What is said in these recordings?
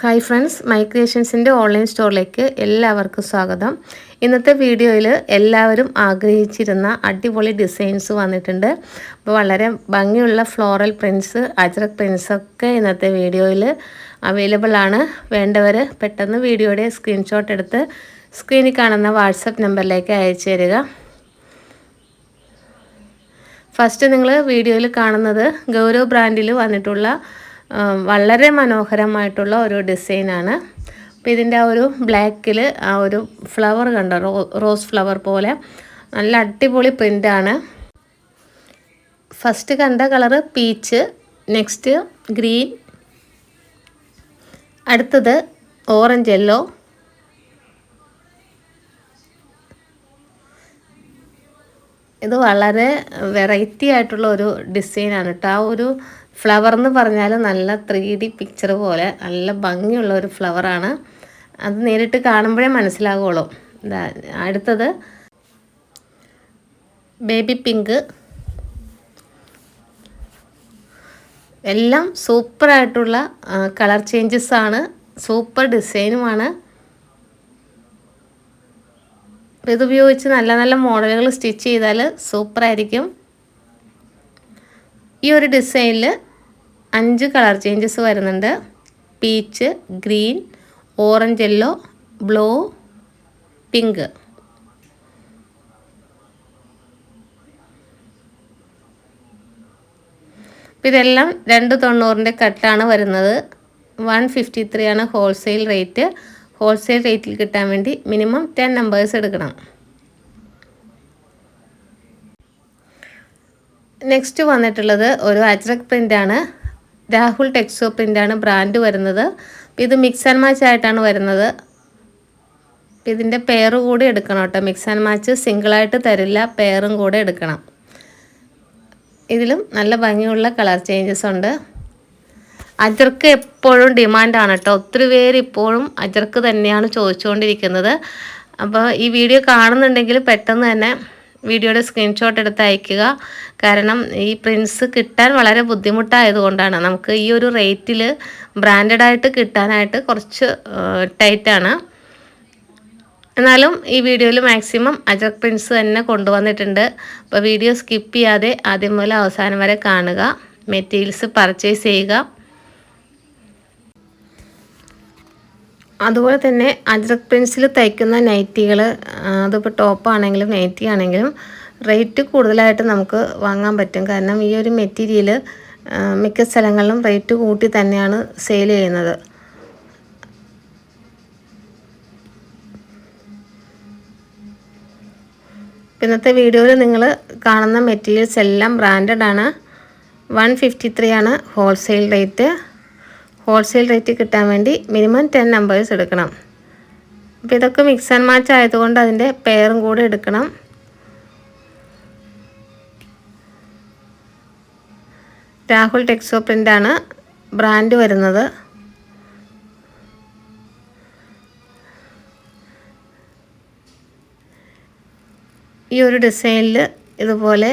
Hi friends മൈക്രിയേഷൻസിന്റെ online സ്റ്റോറിലേക്ക് എല്ലാവർക്കും സ്വാഗതം. ഇന്നത്തെ വീഡിയോയിൽ എല്ലാവരും ആഗ്രഹിച്ചിരുന്ന അടിപൊളി ഡിസൈൻസ് വന്നിട്ടുണ്ട്. അപ്പോൾ വളരെ ഭംഗിയുള്ള ഫ്ലോറൽ പ്രിൻസ് അജ്രക് പ്രിൻസ് ഒക്കെ ഇന്നത്തെ വീഡിയോയിൽ അവൈലബിൾ ആണ്. വേണ്ടവർ പെട്ടെന്ന് വീഡിയോയുടെ സ്ക്രീൻഷോട്ട് എടുത്ത് സ്ക്രീനിൽ കാണുന്ന വാട്സപ്പ് നമ്പറിലേക്ക് അയച്ചു തരിക. ഫസ്റ്റ് നിങ്ങൾ വീഡിയോയിൽ കാണുന്നത് ഗൗരവ് ബ്രാൻഡിൽ വന്നിട്ടുള്ള വളരെ മനോഹരമായിട്ടുള്ള ഒരു ഡിസൈനാണ്. അപ്പോൾ ഇതിന്റെ ആ ഒരു ബ്ലാക്കിൽ ആ ഒരു ഫ്ലവർ കണ്ട? റോസ് ഫ്ലവർ പോലെ. നല്ല അടിപൊളി പ്രിന്റാണ്. ഫസ്റ്റ് കണ്ട കളറ് പീച്ച് നെക്സ്റ്റ് ഗ്രീൻ അടുത്തത് ഓറഞ്ച് യെല്ലോ. ഇത് വളരെ വെറൈറ്റി ആയിട്ടുള്ള ഒരു ഡിസൈനാണ് കേട്ടോ. ആ ഒരു ഫ്ലവർ എന്ന് പറഞ്ഞാൽ നല്ല ത്രീ ഡി പിക്ചർ പോലെ നല്ല ഭംഗിയുള്ള ഒരു ഫ്ലവറാണ് അത് നേരിട്ട് കാണുമ്പോഴേ മനസ്സിലാകുള്ളൂ അടുത്തത് ബേബി പിങ്ക് എല്ലാം സൂപ്പറായിട്ടുള്ള കളർ ചേഞ്ചസ് ആണ്. സൂപ്പർ ഡിസൈനുമാണ് ഇത് ഇതുപയോഗിച്ച് നല്ല നല്ല മോഡലുകൾ സ്റ്റിച്ച് ചെയ്താൽ സൂപ്പറായിരിക്കും ഈ ഒരു ഡിസൈനിൽ അഞ്ച് കളർ ചേഞ്ചസ് വരുന്നുണ്ട്. Peach green orange yellow blue pink. ഇതെല്ലാം രണ്ട് തൊണ്ണൂറിന്റെ കട്ടാണ് വരുന്നത്. വൺ ഫിഫ്റ്റി ത്രീ ആണ് ഹോൾസെയിൽ റേറ്റ്. ഹോൾസെയിൽ റേറ്റിൽ കിട്ടാൻ വേണ്ടി മിനിമം ടെൻ നമ്പേഴ്സ് എടുക്കണം. നെക്സ്റ്റ് വന്നിട്ടുള്ളത് ഒരു അജ്രക് പ്രിന്റാണ് രാഹുൽ ടെക്സോ പ്രിന്റാണ് ബ്രാൻഡ് വരുന്നത്. ഇത് മിക്സ് ആൻഡ് മാച്ച് ആയിട്ടാണ് വരുന്നത്. ഇതിന്റെ പെയർ കൂടി എടുക്കണം കേട്ടോ. മിക്സ് ആൻഡ് മാച്ച് സിംഗിളായിട്ട് തരില്ല പെയറും കൂടെ എടുക്കണം. ഇതിലും നല്ല ഭംഗിയുള്ള കളർ ചേഞ്ചസ് ഉണ്ട്. അജർക്ക് എപ്പോഴും ഡിമാൻഡാണ് കേട്ടോ. ഒത്തിരി പേര് ഇപ്പോഴും അജർക്ക് തന്നെയാണ് ചോദിച്ചുകൊണ്ടിരിക്കുന്നത്. അപ്പോൾ ഈ വീഡിയോ കാണുന്നുണ്ടെങ്കിൽ പെട്ടെന്ന് തന്നെ വീഡിയോയുടെ സ്ക്രീൻഷോട്ട് എടുത്ത് അയക്കുക. കാരണം ഈ പ്രിൻസ് കിട്ടാൻ വളരെ ബുദ്ധിമുട്ടായതുകൊണ്ടാണ്. നമുക്ക് ഈ ഒരു റേറ്റിൽ ബ്രാൻഡഡ് ആയിട്ട് കിട്ടാനായിട്ട് കുറച്ച് ടൈറ്റാണ് എന്നാലും ഈ വീഡിയോയിൽ മാക്സിമം അജക് പ്രിൻസ് തന്നെ കൊണ്ടുവന്നിട്ടുണ്ട്. അപ്പോൾ വീഡിയോ സ്കിപ്പ് ചെയ്യാതെ ആദ്യം മുതൽ അവസാനം വരെ കാണുക. മെറ്റീരിയൽസ് പർച്ചേസ് ചെയ്യുക. അതുപോലെ തന്നെ അജ്രക് പെൻസിൽ തയ്ക്കുന്ന നൈറ്റികൾ അതിപ്പോൾ ടോപ്പാണെങ്കിലും നൈറ്റി ആണെങ്കിലും റേറ്റ് കൂടുതലായിട്ട് നമുക്ക് വാങ്ങാൻ പറ്റും. കാരണം ഈ ഒരു മെറ്റീരിയൽ മിക്ക സ്ഥലങ്ങളിലും റേറ്റ് കൂട്ടി തന്നെയാണ് സെയിൽ ചെയ്യുന്നത്. ഇന്നത്തെ വീഡിയോയിൽ നിങ്ങൾ കാണുന്ന മെറ്റീരിയൽസ് എല്ലാം ബ്രാൻഡഡ് ആണ്. വൺ ഫിഫ്റ്റി ത്രീ ആണ് ഹോൾസെയിൽ റേറ്റ് ഹോൾസെയിൽ റേറ്റ് കിട്ടാൻ വേണ്ടി മിനിമം ടെൻ നമ്പേഴ്സ് എടുക്കണം. അപ്പോൾ ഇതൊക്കെ മിക്സ് ആൻഡ് മാച്ച് ആയതുകൊണ്ട് അതിന്റെ പെയറും കൂടെ എടുക്കണം. രാഹുൽ ടെക്സോ പ്രിന്റാണ് ബ്രാൻഡ് വരുന്നത്. ഈ ഒരു ഡിസൈനിൽ ഇതുപോലെ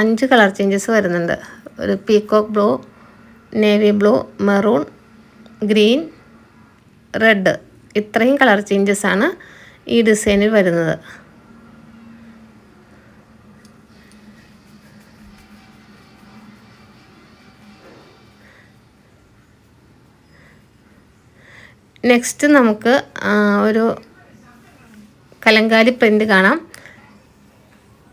അഞ്ച് കളർ ചേഞ്ചസ് വരുന്നുണ്ട്. ഒരു peacock blue navy blue maroon green red ഇത്രയും കളർ ചേഞ്ചസ് ആണ് ഈ ഡിസൈനിൽ വരുന്നത്. നെക്സ്റ്റ് നമുക്ക് ഒരു കലങ്കാലി പ്രിന്റ് കാണാം.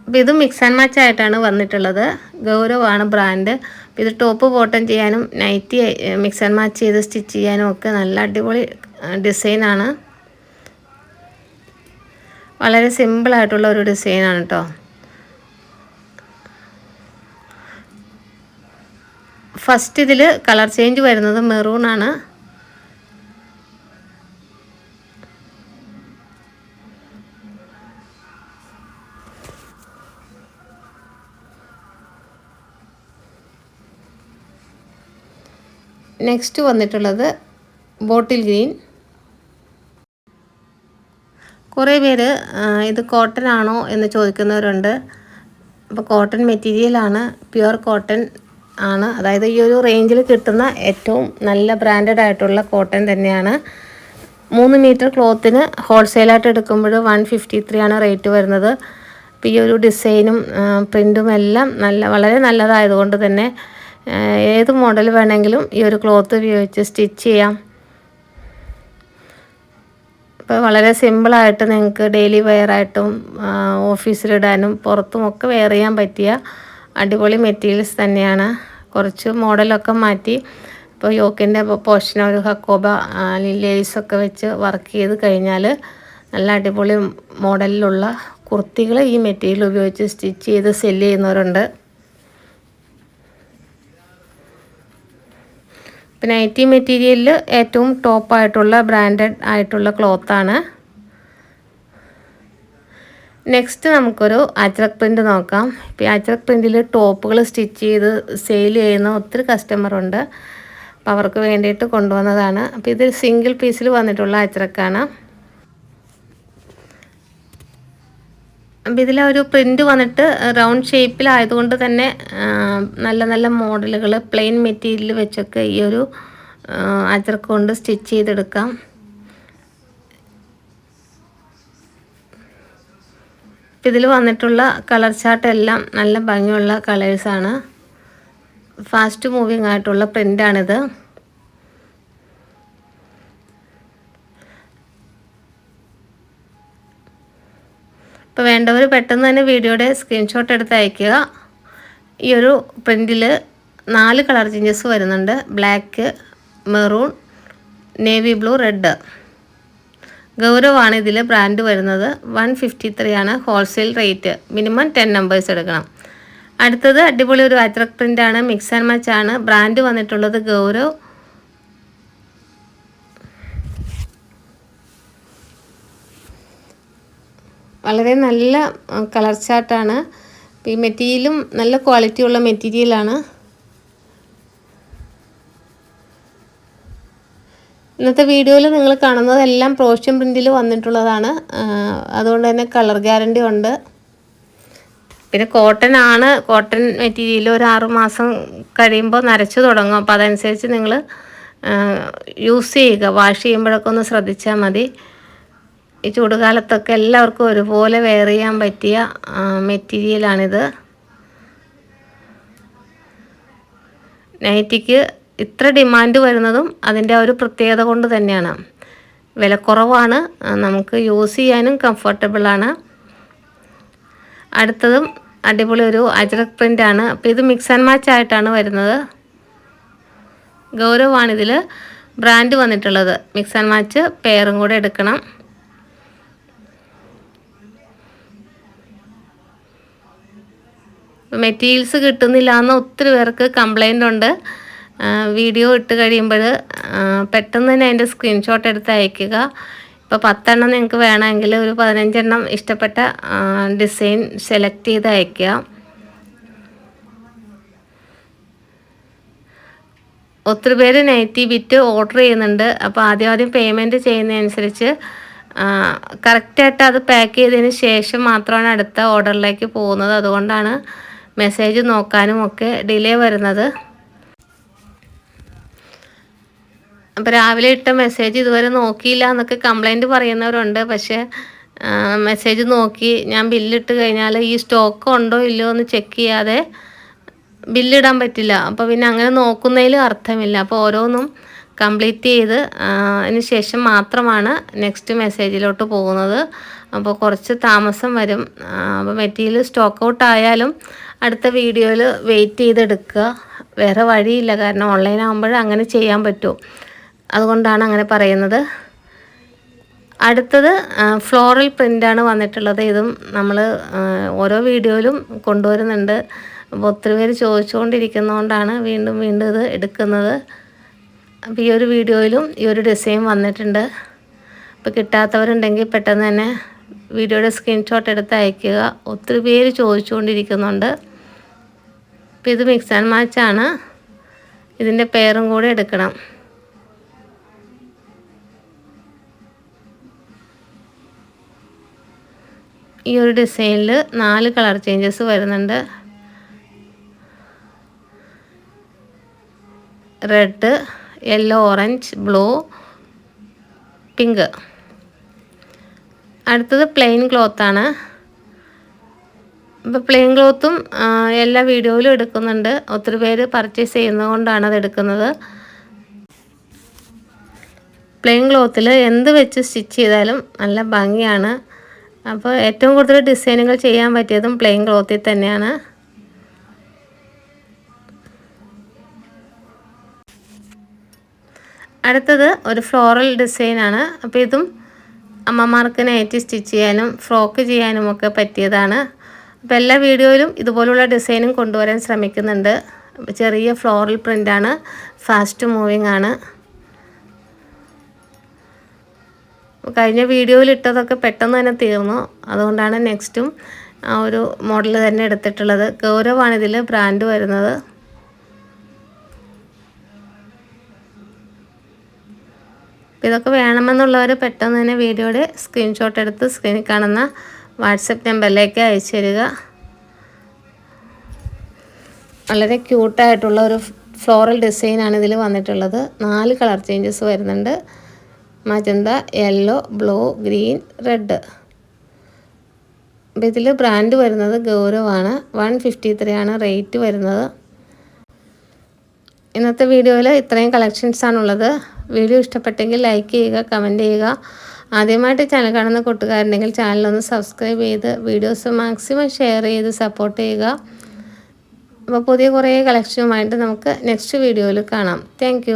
അപ്പോൾ ഇത് മിക്സ് ആൻഡ് മാച്ച് ആയിട്ടാണ് വന്നിട്ടുള്ളത്. ഗൗരവാണ് ബ്രാൻഡ്. ഇത് ടോപ്പ് ബോട്ടം ചെയ്യാനും നൈറ്റി മിക്സ് ആൻഡ് മാച്ച് ചെയ്ത് സ്റ്റിച്ച് ചെയ്യാനും ഒക്കെ നല്ല അടിപൊളി ഡിസൈനാണ്. വളരെ സിമ്പിളായിട്ടുള്ള ഒരു ഡിസൈനാണ് കേട്ടോ ഫസ്റ്റ് ഇതിൽ കളർ ചേഞ്ച് വരുന്നത് മെറൂൺ നെക്സ്റ്റ് വന്നിട്ടുള്ളത് ബോട്ടിൽ ഗ്രീൻ കുറേ പേര് ഇത് കോട്ടൺ ആണോ എന്ന് ചോദിക്കുന്നവരുണ്ട്. അപ്പോൾ കോട്ടൺ മെറ്റീരിയലാണ് പ്യുവർ കോട്ടൺ ആണ്. അതായത് ഈ ഒരു റേഞ്ചിൽ കിട്ടുന്ന ഏറ്റവും നല്ല ബ്രാൻഡഡ് ആയിട്ടുള്ള കോട്ടൺ തന്നെയാണ്. മൂന്ന് മീറ്റർ ക്ലോത്തിന് ഹോൾസെയിലായിട്ട് എടുക്കുമ്പോൾ വൺ ഫിഫ്റ്റി ത്രീ ആണ് റേറ്റ് വരുന്നത്. അപ്പോൾ ഈ ഒരു ഡിസൈനും പ്രിന്റും എല്ലാം നല്ല വളരെ നല്ലതായതുകൊണ്ട് തന്നെ ഏത് മോഡൽ വേണമെങ്കിലും ഈ ഒരു ക്ലോത്ത് ഉപയോഗിച്ച് സ്റ്റിച്ച് ചെയ്യാം. ഇപ്പോൾ വളരെ സിമ്പിളായിട്ട് നിങ്ങൾക്ക് ഡെയിലി വെയറായിട്ടും ഓഫീസിലിടാനും പുറത്തും ഒക്കെ വെയർ ചെയ്യാൻ പറ്റിയ അടിപൊളി മെറ്റീരിയൽസ് തന്നെയാണ്. കുറച്ച് മോഡലൊക്കെ മാറ്റി ഇപ്പോൾ യോക്കിന്റെ പോർഷൻ ഒരു ഹക്കോബ ലേസൊക്കെ വെച്ച് വർക്ക് ചെയ്ത് കഴിഞ്ഞാൽ നല്ല അടിപൊളി മോഡലിലുള്ള കുർത്തികൾ ഈ മെറ്റീരിയൽ ഉപയോഗിച്ച് സ്റ്റിച്ച് ചെയ്ത് സെല്ല് ചെയ്യുന്നവരുണ്ട്. പിന്നെ നൈറ്റി മെറ്റീരിയലിൽ ഏറ്റവും ടോപ്പായിട്ടുള്ള ബ്രാൻഡഡ് ആയിട്ടുള്ള ക്ലോത്താണ് നെക്സ്റ്റ് നമുക്കൊരു അജ്രക് പ്രിന്റ് നോക്കാം. ഇപ്പോൾ ഈ അജ്രക് പ്രിന്റിൽ ടോപ്പുകൾ സ്റ്റിച്ച് ചെയ്ത് സെയിൽ ചെയ്യുന്ന ഒത്തിരി കസ്റ്റമറുണ്ട് അപ്പോൾ അവർക്ക് വേണ്ടിയിട്ട് കൊണ്ടുവന്നതാണ്. അപ്പോൾ ഇത് സിംഗിൾ പീസിൽ വന്നിട്ടുള്ള അജ്രക്കാണ് അപ്പം ഇതിലെ ഒരു പ്രിന്റ് വന്നിട്ട് റൗണ്ട് ഷേപ്പിലായതുകൊണ്ട് തന്നെ നല്ല നല്ല മോഡലുകൾ പ്ലെയിൻ മെറ്റീരിയൽ വെച്ചൊക്കെ ഈ ഒരു അജർക്ക് സ്റ്റിച്ച് ചെയ്തെടുക്കാം. ഇതിൽ വന്നിട്ടുള്ള കളർ ചാർട്ട് എല്ലാം നല്ല ഭംഗിയുള്ള കളേഴ്സാണ് ഫാസ്റ്റ് മൂവിങ് ആയിട്ടുള്ള പ്രിന്റാണിത് അപ്പോൾ വേണ്ടവർ പെട്ടെന്ന് തന്നെ വീഡിയോയുടെ സ്ക്രീൻഷോട്ട് എടുത്ത് അയക്കുക ഈ ഒരു പ്രിന്റിൽ നാല് കളർ ചേഞ്ചസ് വരുന്നുണ്ട്. Black maroon navy blue red ഗൗരവാണ് ഇതിൽ ബ്രാൻഡ് വരുന്നത്. വൺ ഫിഫ്റ്റി ത്രീ ആണ് wholesale rate minimum ten numbers എടുക്കണം. അടുത്തത് അടിപൊളി ഒരു അജ്രക് പ്രിന്റാണ് മിക്സ് ആൻഡ് മച്ച് ആണ്. ബ്രാൻഡ് വന്നിട്ടുള്ളത് ഗൗരവ് വളരെ നല്ല കളർ ചാർട്ടാണ് ഈ മെറ്റീരിയലും നല്ല ക്വാളിറ്റി ഉള്ള മെറ്റീരിയലാണ് ഇന്നത്തെ വീഡിയോയിൽ നിങ്ങൾ കാണുന്നതെല്ലാം പ്രോഷ്യം പ്രിന്റിൽ വന്നിട്ടുള്ളതാണ്. അതുകൊണ്ട് തന്നെ കളർ ഗ്യാരണ്ടി ഉണ്ട്. പിന്നെ കോട്ടൺ ആണ്. കോട്ടൺ മെറ്റീരിയൽ ഒരു ആറ് മാസം കഴിയുമ്പോൾ നരച്ചു തുടങ്ങും. അപ്പോൾ അതനുസരിച്ച് നിങ്ങൾ യൂസ് ചെയ്യുക. വാഷ് ചെയ്യുമ്പോഴൊക്കെ ഒന്ന് ശ്രദ്ധിച്ചാൽ മതി. ഈ ചൂടുകാലത്തൊക്കെ എല്ലാവർക്കും ഒരുപോലെ വെയർ ചെയ്യാൻ പറ്റിയ മെറ്റീരിയലാണിത് നൈറ്റിക്ക് ഇത്ര ഡിമാൻഡ് വരുന്നതും അതിന്റെ ഒരു പ്രത്യേകത കൊണ്ട് തന്നെയാണ്. വിലക്കുറവാണ് നമുക്ക് യൂസ് ചെയ്യാനും കംഫർട്ടബിളാണ് അടുത്തതും അടിപൊളി ഒരു അജ്രക് ആണ്. അപ്പോൾ ഇത് മിക്സ് ആൻഡ് മാച്ച് ആയിട്ടാണ് വരുന്നത്. ഗൗരവാണിതിൽ ബ്രാൻഡ് വന്നിട്ടുള്ളത്. മിക്സ് ആൻഡ് മാച്ച് പെയറും കൂടെ എടുക്കണം. മെറ്റീരിയൽസ് കിട്ടുന്നില്ല എന്ന് ഒത്തിരി പേർക്ക് കംപ്ലൈന്റ് ഉണ്ട്. വീഡിയോ ഇട്ട് കഴിയുമ്പോൾ പെട്ടെന്ന് തന്നെ അതിന്റെ സ്ക്രീൻഷോട്ട് എടുത്ത് അയക്കുക. ഇപ്പോൾ പത്തെണ്ണം നിങ്ങൾക്ക് വേണമെങ്കിൽ ഒരു പതിനഞ്ചെണ്ണം ഇഷ്ടപ്പെട്ട ഡിസൈൻ സെലക്ട് ചെയ്ത് അയക്കുക ഒത്തിരി പേര് നൈറ്റി ബിറ്റ് ഓർഡർ ചെയ്യുന്നുണ്ട്. അപ്പോൾ ആദ്യം ആദ്യം പേയ്മെന്റ് ചെയ്യുന്നതനുസരിച്ച് കറക്റ്റായിട്ട് അത് പാക്ക് ചെയ്തതിന് ശേഷം മാത്രമാണ് അടുത്ത ഓർഡറിലേക്ക് പോകുന്നത്. അതുകൊണ്ടാണ് മെസ്സേജ് നോക്കാനും ഒക്കെ ഡിലേ വരുന്നത്. അപ്പോൾ രാവിലെ ഇട്ട മെസ്സേജ് ഇതുവരെ നോക്കിയില്ല എന്നൊക്കെ കംപ്ലൈന്റ് പറയുന്നവരുണ്ട്. പക്ഷേ മെസ്സേജ് നോക്കി ഞാൻ ബില്ലിട്ട് കഴിഞ്ഞാൽ ഈ സ്റ്റോക്ക് ഉണ്ടോ ഇല്ലയോ എന്ന് ചെക്ക് ചെയ്യാതെ ബില്ലിടാൻ പറ്റില്ല. അപ്പോൾ പിന്നെ അങ്ങനെ നോക്കുന്നതിൽ അർത്ഥമില്ല. അപ്പോൾ ഓരോന്നും കംപ്ലീറ്റ് ചെയ്ത് അതിന് ശേഷം മാത്രമാണ് നെക്സ്റ്റ് മെസ്സേജിലോട്ട് പോകുന്നത്. അപ്പോൾ കുറച്ച് താമസം വരും. അപ്പോൾ മെറ്റീരിയൽ സ്റ്റോക്ക് ഔട്ട് ആയാലും അടുത്ത വീഡിയോയിൽ വെയിറ്റ് ചെയ്തെടുക്കുക. വേറെ വഴിയില്ല കാരണം ഓൺലൈൻ ആകുമ്പോൾ അങ്ങനെ ചെയ്യാൻ പറ്റും. അതുകൊണ്ടാണ് അങ്ങനെ പറയുന്നത്. അടുത്തത് ഫ്ലോറൽ പ്രിന്റാണ് വന്നിട്ടുള്ളത്. ഇതും നമ്മൾ ഓരോ വീഡിയോയിലും കൊണ്ടുവരുന്നുണ്ട്. അപ്പോൾ ഒത്തിരി പേര് ചോദിച്ചുകൊണ്ടിരിക്കുന്നതുകൊണ്ടാണ് വീണ്ടും വീണ്ടും ഇത് എടുക്കുന്നത്. അപ്പോൾ ഈ ഒരു വീഡിയോയിലും ഈ ഒരു ഡിസൈൻ വന്നിട്ടുണ്ട്. അപ്പോൾ കിട്ടാത്തവരുണ്ടെങ്കിൽ പെട്ടെന്ന് തന്നെ വീഡിയോയുടെ സ്ക്രീൻഷോട്ട് എടുത്ത് അയയ്ക്കുക ഒത്തിരി പേര് ചോദിച്ചുകൊണ്ടിരിക്കുന്നുണ്ട്. അപ്പോൾ ഇത് മിക്സ് ആൻഡ് മാച്ചാണ് ഇതിന്റെ പേരും കൂടെ എടുക്കണം. ഈ ഒരു ഡിസൈനിൽ നാല് കളർ ചേഞ്ചസ് വരുന്നുണ്ട്. Red yellow orange blue pink അടുത്തത് പ്ലെയിൻ ക്ലോത്താണ് ഇപ്പോൾ പ്ലെയിൻ ക്ലോത്തും എല്ലാ വീഡിയോയിലും എടുക്കുന്നുണ്ട്. ഒത്തിരി പേര് പർച്ചേസ് ചെയ്യുന്നതുകൊണ്ടാണ് അത് എടുക്കുന്നത്. പ്ലെയിൻ ക്ലോത്തിൽ എന്ത് വെച്ച് സ്റ്റിച്ച് ചെയ്താലും നല്ല ഭംഗിയാണ്. അപ്പോൾ ഏറ്റവും കൂടുതൽ ഡിസൈനുകൾ ചെയ്യാൻ പറ്റിയതും പ്ലെയിൻ ക്ലോത്തിൽ തന്നെയാണ്. അടുത്തത് ഒരു ഫ്ലോറൽ ഡിസൈനാണ് അപ്പോൾ ഇതും അമ്മമാർക്ക് നൈറ്റി സ്റ്റിച്ച് ചെയ്യാനും ഫ്രോക്ക് ചെയ്യാനും ഒക്കെ പറ്റിയതാണ്. അപ്പോൾ എല്ലാ വീഡിയോയിലും ഇതുപോലുള്ള ഡിസൈനും കൊണ്ടുവരാൻ ശ്രമിക്കുന്നുണ്ട്. ചെറിയ ഫ്ലോറൽ പ്രിന്റാണ് ഫാസ്റ്റ് മൂവിങ് ആണ്. കഴിഞ്ഞ വീഡിയോയിൽ ഇട്ടതൊക്കെ പെട്ടെന്ന് തന്നെ തീർന്നു. അതുകൊണ്ടാണ് നെക്സ്റ്റും ആ ഒരു മോഡൽ തന്നെ എടുത്തിട്ടുള്ളത്. ഗൗരവാണ് ഇതിൽ ബ്രാൻഡ് വരുന്നത്. ഇതൊക്കെ വേണമെന്നുള്ളവർ പെട്ടെന്ന് തന്നെ വീഡിയോയുടെ സ്ക്രീൻഷോട്ട് എടുത്ത് സ്ക്രീനിൽ കാണുന്ന വാട്സപ്പ് നമ്പറിലേക്ക് അയച്ചു തരിക വളരെ ക്യൂട്ടായിട്ടുള്ള ഒരു ഫ്ലോറൽ ഡിസൈനാണ് ഇതിൽ വന്നിട്ടുള്ളത്. നാല് കളർ ചേഞ്ചസ് വരുന്നുണ്ട്. Magenta yellow blue green red. അപ്പോൾ ഇതിൽ ബ്രാൻഡ് വരുന്നത് ഗൗരവാണ്. വൺ ഫിഫ്റ്റി ത്രീ ആണ് റേറ്റ് വരുന്നത്. ഇന്നത്തെ വീഡിയോയിൽ ഇത്രയും കളക്ഷൻസാണുള്ളത്. വീഡിയോ ഇഷ്ടപ്പെട്ടെങ്കിൽ ലൈക്ക് ചെയ്യുക കമന്റ് ചെയ്യുക. ആദ്യമായിട്ട് ചാനൽ കാണുന്ന കൂട്ടുകാരുണ്ടെങ്കിൽ ചാനലൊന്ന് സബ്സ്ക്രൈബ് ചെയ്ത് വീഡിയോസ് മാക്സിമം ഷെയർ ചെയ്ത് സപ്പോർട്ട് ചെയ്യുക. അപ്പോൾ പുതിയ കുറേ കളക്ഷനുമായിട്ട് നമുക്ക് നെക്സ്റ്റ് വീഡിയോയിൽ കാണാം. താങ്ക്